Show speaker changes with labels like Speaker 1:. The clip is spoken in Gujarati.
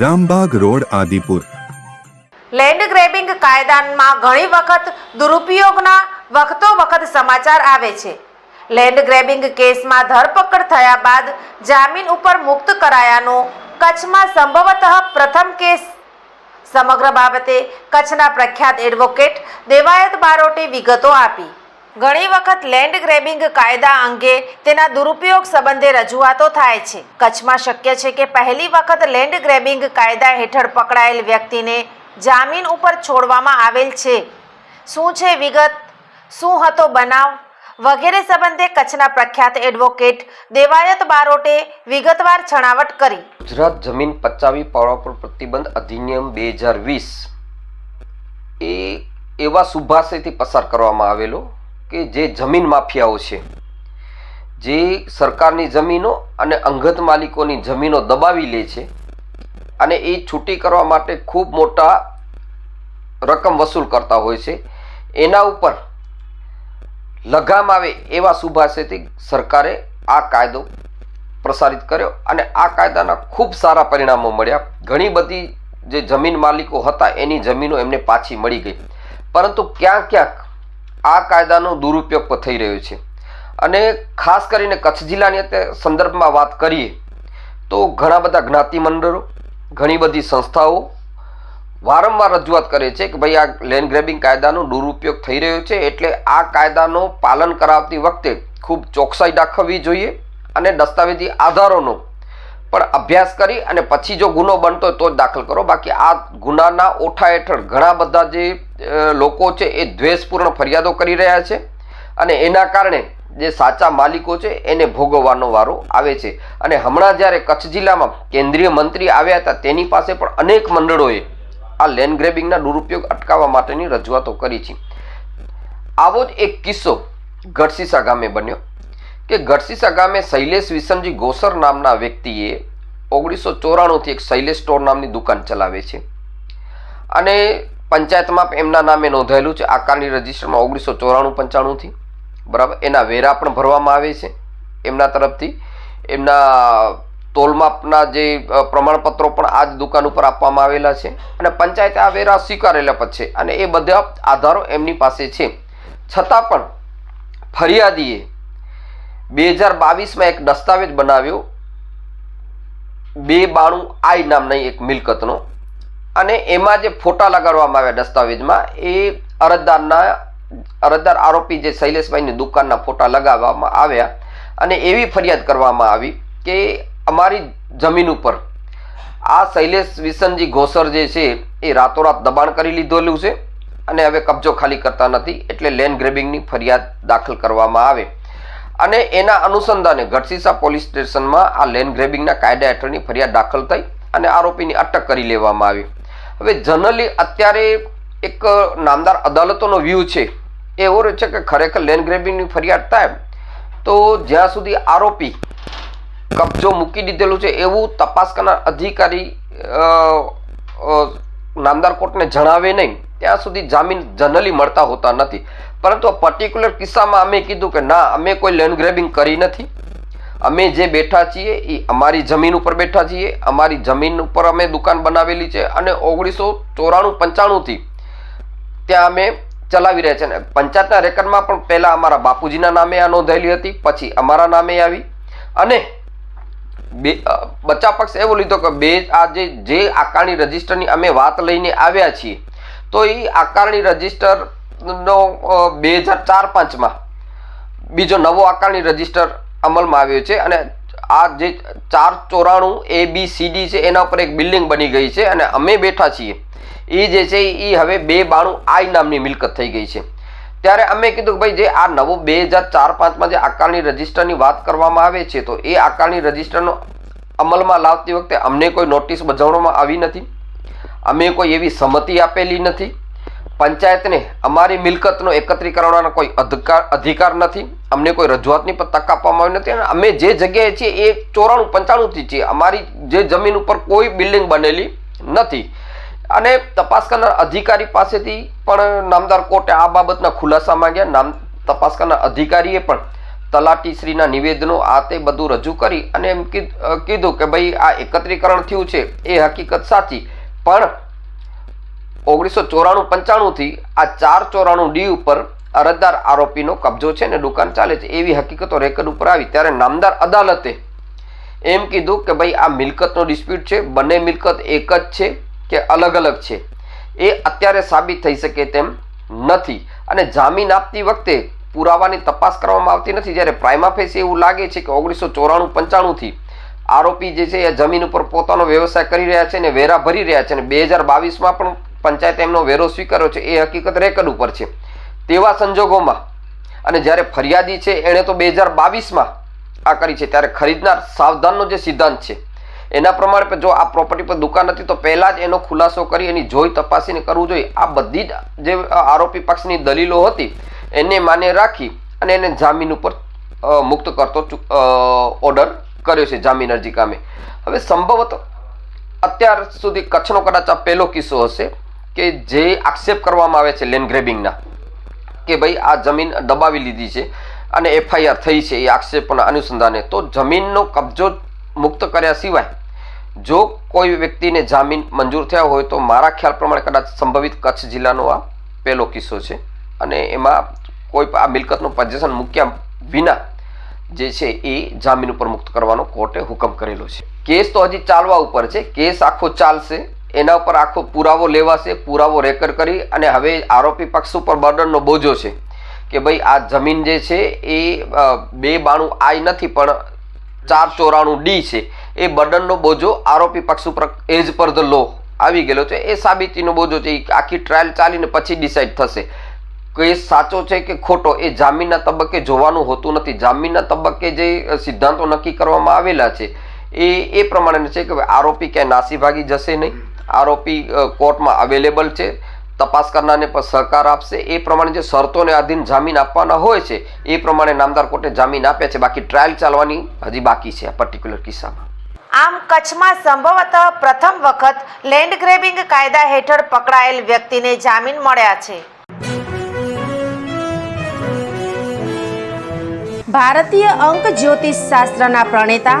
Speaker 1: Rambag road, Adipur.
Speaker 2: Land grabbing કાયદામાં ઘણી વખત દુરુપયોગના વખતો વખત સમાચાર આવે છે. લેન્ડ ગ્રેબિંગ કેસમાં ધરપકડ થયા બાદ જામીન ઉપર મુક્ત કરાયાનો કચ્છમાં સંભવતઃ પ્રથમ કેસ. સમગ્ર બાબતે કચ્છના પ્રખ્યાત એડવોકેટ દેવાયત બારોટે વિગતો આપી. ઘણી વખત લેન્ડ ગ્રેબિંગ કાયદા અંગે તેના દુરુપયોગ સંબંધે રજૂઆતો થાય છે. કચ્છમાં શક્ય છે કે પહેલી વખત લેન્ડ ગ્રેબિંગ કાયદા હેઠળ પકડાયેલ વ્યક્તિને જામીન ઉપર છોડવામાં આવેલ છે. શું છે વિગત? શું હતો બનાવ? વગેરે સંબંધે કચ્છના પ્રખ્યાત એડવોકેટ દેવાયત બારોટે વિગતવાર છણાવટ કરી.
Speaker 3: ગુજરાત જમીન પચાવી પાડવા પર પ્રતિબંધ અધિનિયમ બે હજાર વીસ. એ એવા સુભાષયથી પસાર કરવામાં આવેલો કે જે જમીન માફિયાઓ છે, જે સરકારની જમીનો અને અંગત માલિકોની જમીનો દબાવી લે છે અને એ છૂટી કરવા માટે ખૂબ મોટા રકમ વસૂલ કરતા હોય છે, એના ઉપર લગામ આવે એવા સુભાષેથી સરકારે આ કાયદો પ્રસારિત કર્યો અને આ કાયદાના ખૂબ સારા પરિણામો મળ્યા. ઘણી બધી જે જમીન માલિકો હતા એની જમીનો એમને પાછી મળી ગઈ. પરંતુ ક્યાંક ક્યાંક આ કાયદાનો દુરુપયોગ થઈ રહ્યો છે. અને ખાસ કરીને કચ્છ જિલ્લાની સંદર્ભમાં વાત કરીએ, તો ઘણા બધા જ્ઞાતિ મંડળો, ઘણી બધી સંસ્થાઓ વારંવાર રજૂઆત કરે છે કે ભાઈ આ લેન્ડ ગ્રેબિંગ કાયદાનો દુરુપયોગ થઈ રહ્યો છે, એટલે આ કાયદાનો પાલન કરાવતી વખતે ખૂબ ચોકસાઈ દાખવવી જોઈએ અને દસ્તાવેજી આધારોનો પણ અભ્યાસ કરી અને પછી જો ગુનો બનતો હોય તો જ દાખલ કરો. બાકી આ ગુનાના ઓઠા હેઠળ ઘણા બધા જે લોકો છે એ દ્વેષપૂર્ણ ફરિયાદો કરી રહ્યા છે અને એના કારણે જે સાચા માલિકો છે એને ભોગવવાનો વારો આવે છે. અને હમણાં જ્યારે કચ્છ જિલ્લામાં કેન્દ્રીય મંત્રી આવ્યા હતા તેની પાસે પણ અનેક મંડળોએ આ લેન્ડ ગ્રેબિંગના દુરુપયોગ અટકાવવા માટેની રજૂઆતો કરી છે. આવો જ એક કિસ્સો ગઢસીસા ગામે બન્યો. કે ગઢસીસા ગામે શૈલેષ વિસનજી ગોસર નામના વ્યક્તિએ ઓગણીસો ચોરાણુંથી એક શૈલેષ સ્ટોર નામની દુકાન ચલાવે છે. અને પંચાયતમાં એમના નામે નોંધાયેલું છે. આકારની રજિસ્ટરમાં ઓગણીસો ચોરાણું પંચાણુંથી. બરાબર? એના વેરા પણ ભરવામાં આવે છે. એમના તરફથી એમના તોલમાપના જે પ્રમાણપત્રો પણ આ જ દુકાન ઉપર આપવામાં આવેલા છે. અને પંચાયતે આ વેરા સ્વીકારેલા પણ છે. અને એ બધા આધારો એમની પાસે છે. છતાં પણ ફરિયાદીએ બે હજાર બાવીસમાં એક દસ્તાવેજ બનાવ્યો. બે બાણું આઈ નામની એક મિલકતનો. અને એમાં જે ફોટા લગાડવામાં આવ્યા દસ્તાવેજમાં, એ અરજદારના, અરજદાર આરોપી જે શૈલેષભાઈની દુકાનના ફોટા લગાવવામાં આવ્યા. અને એવી ફરિયાદ કરવામાં આવી કે અમારી જમીન ઉપર આ શૈલેષ વિસનજી ઘોસર જે છે, એ રાતોરાત દબાણ કરી લીધેલું છે. અને હવે કબજો ખાલી કરતા નથી, એટલે લેન્ડ ગ્રેબિંગની ફરિયાદ દાખલ કરવામાં આવે. અને એના અનુસંધાને ગઢસીસા પોલીસ સ્ટેશનમાં આ લેન્ડ ગ્રેબિંગના કાયદા હેઠળની ફરિયાદ દાખલ થઈ અને આરોપીની અટક કરી લેવામાં આવી. હવે જનરલી અત્યારે એક નામદાર અદાલતોનો વ્યૂ છે એવો છે કે ખરેખર લેન્ડ ગ્રેબિંગની ફરિયાદ થાય તો જ્યાં સુધી આરોપી કબજો મૂકી દીધેલું છે એવું તપાસ કરનાર અધિકારી નામદાર કોર્ટને જણાવે નહીં, ત્યાં સુધી જામીન જનરલી મળતા હોતા નથી. પરંતુ પર્ટિક્યુલર કિસ્સામાં અમે કીધું કે ના, અમે કોઈ લેન્ડ ગ્રેબિંગ કરી નથી. અમે જે બેઠા છીએ એ અમારી જમીન ઉપર બેઠા છીએ. અમારી જમીન ઉપર અમે દુકાન બનાવેલી છે અને ઓગણીસો ચોરાણું પંચાણુંથી ત્યાં અમે ચલાવી રહ્યા છે. અને પંચાયતના રેકર્ડમાં પણ પહેલાં અમારા બાપુજીના નામે આ નોંધાયેલી હતી, પછી અમારા નામે આવી. અને બે બચા પક્ષ એવો લીધો કે બે, આ જે જે આકારણી રજિસ્ટરની અમે વાત લઈને આવ્યા છીએ, તો એ આકારણી રજિસ્ટરનો બે હજાર ચાર પાંચમાં બીજો નવો આકારણી રજિસ્ટર અમલમાં આવ્યો છે અને આ જે ચાર ચોરાણું એ, બી, સી, ડી છે એના ઉપર એક બિલ્ડિંગ બની ગઈ છે અને અમે બેઠા છીએ. એ જે છે એ હવે બે બાણું આઈ નામની મિલકત થઈ ગઈ છે. ત્યારે અમે કીધું કે ભાઈ જે આ નવો બે હજાર ચાર પાંચમાં જે આકારણી રજિસ્ટરની વાત કરવામાં આવે છે, તો એ આકારણી રજિસ્ટરનો અમલમાં લાવતી વખતે અમને કોઈ નોટિસ બજાવવામાં આવી નથી. અમે કોઈ એવી સંમતિ આપેલી નથી. પંચાયતને અમારી મિલકતનો એકત્રીકરણનો કોઈ અધિકાર અધિકાર નથી, અમને કોઈ રજૂઆતની પણ તક આપવામાં આવી નથી અને અમે જે જગ્યાએ છીએ એ ચોરાણું, પંચાણુંથી છીએ. અમારી જે જમીન ઉપર કોઈ બિલ્ડિંગ બનેલી નથી. અને તપાસ કરનાર અધિકારી પાસેથી પણ નામદાર કોર્ટે આ બાબતના ખુલાસા માંગ્યા. નામ, તપાસ કરનાર અધિકારીએ પણ તલાટીશ્રીના નિવેદનો આ તે બધું રજૂ કરી અને એમ કીધું કે ભાઈ આ એકત્રીકરણ થયું છે, એ હકીકત સાચી. પણ ઓગણીસો ચોરાણું પંચાણુંથી આ ચાર ચોરાણું ડી ઉપર અરજદાર આરોપીનો કબજો છે ને દુકાન ચાલે છે એવી હકીકતો રેકર્ડ ઉપર આવી. ત્યારે નામદાર અદાલતે એમ કીધું કે ભાઈ આ મિલકતનો ડિસ્પ્યુટ છે, બંને મિલકત એક જ છે કે અલગ અલગ છે? એ અત્યારે સાબિત થઈ શકે તેમ નથી. અને જામીન આપતી વખતે પુરાવાની તપાસ કરવામાં આવતી નથી. જ્યારે પ્રાઇમા ફેસી એવું લાગે છે કે ઓગણીસો ચોરાણું પંચાણુંથી આરોપી જે છે એ જમીન ઉપર પોતાનો વ્યવસાય કરી રહ્યા છે ને વેરા ભરી રહ્યા છે અને બે હજાર બાવીસમાં પણ પંચાયતે એમનો વેરો સ્વીકાર્યો છે, એ હકીકત રેકર્ડ ઉપર છે. તેવા સંજોગોમાં અને જ્યારે ફરિયાદી છે, એણે તો બે હજાર બાવીસમાં આ કરી છે, ત્યારે ખરીદનાર સાવધાનનો જે સિદ્ધાંત છે, એના પ્રમાણે જો આ પ્રોપર્ટી પર દુકાન હતી, તો પહેલાં જ એનો ખુલાસો કરી, એની જોઈ તપાસીને કરવું જોઈએ. આ બધી જ જે આરોપી પક્ષની દલીલો હતી, એને માને રાખી અને એને જામીન ઉપર મુક્ત કરતો ઓર્ડર કર્યો છે, જામીન અરજી કામે. હવે સંભવત અત્યાર સુધી કચ્છનો કદાચ આ પહેલો કિસ્સો હશે કે જે આક્ષેપ કરવામાં આવે છે લેન્ડ ગ્રેબિંગના કે ભાઈ આ જમીન દબાવી લીધી છે અને એફઆઈઆર થઈ છે એ આક્ષેપના અનુસંધાને, તો જમીનનો કબજો મુક્ત કર્યા સિવાય જો કોઈ વ્યક્તિને જામીન મંજૂર થયા હોય તો મારા ખ્યાલ પ્રમાણે કદાચ સંભવિત કચ્છ જિલ્લાનો આ પહેલો કિસ્સો છે. અને એમાં કોઈ આ મિલકતનું પજેશન મૂક્યા વિના જે છે એ જામીન ઉપર મુક્ત કરવાનો કોર્ટે હુકમ કરેલો છે. કેસ તો હજી ચાલવા ઉપર છે. કેસ આખો ચાલશે. એના ઉપર આખો પુરાવો લેવાશે, પુરાવો રેકર કરી અને હવે આરોપી પક્ષ ઉપર બર્ડનનો બોજો છે કે ભાઈ આ જમીન જે છે એ બે બાણું આઈ નથી, પણ ચાર ચોરાણું ડી છે. એ બર્ડનનો બોજો આરોપી પક્ષ ઉપર એજ પર ધ લો આવી ગયેલો છે. એ સાબિતીનો બોજો છે. એ આખી ટ્રાયલ ચાલીને પછી ડિસાઇડ થશે. કેસ સાચો છે કે ખોટો, એ જામીનના તબક્કે જોવાનું હોતું નથી. જામીનના તબક્કે જે સિદ્ધાંતો નક્કી કરવામાં આવેલા છે, એ એ પ્રમાણે છે કે આરોપી ક્યાંય નાસી ભાગી જશે નહીં. આરોપી કોર્ટમાં અવેલેબલ છે. તપાસ કરનારને પણ સહકાર આપશે. એ પ્રમાણે જે શરતોને આધીન જામીન આપવાના હોય છે એ પ્રમાણે નામદાર કોર્ટે જામીન આપ્યા છે. બાકી ટ્રાયલ ચાલવાની હજી બાકી છે આ પર્ટિક્યુલર કિસ્સામાં.
Speaker 2: આમ કચ્છમાં સંભવતઃ પ્રથમ વખત લેન્ડ ગ્રેબિંગ કાયદા હેઠળ પકડાયેલ વ્યક્તિને જામીન મળ્યા છે. ભારતીય અંક જ્યોતિષ શાસ્ત્રના પ્રણેતા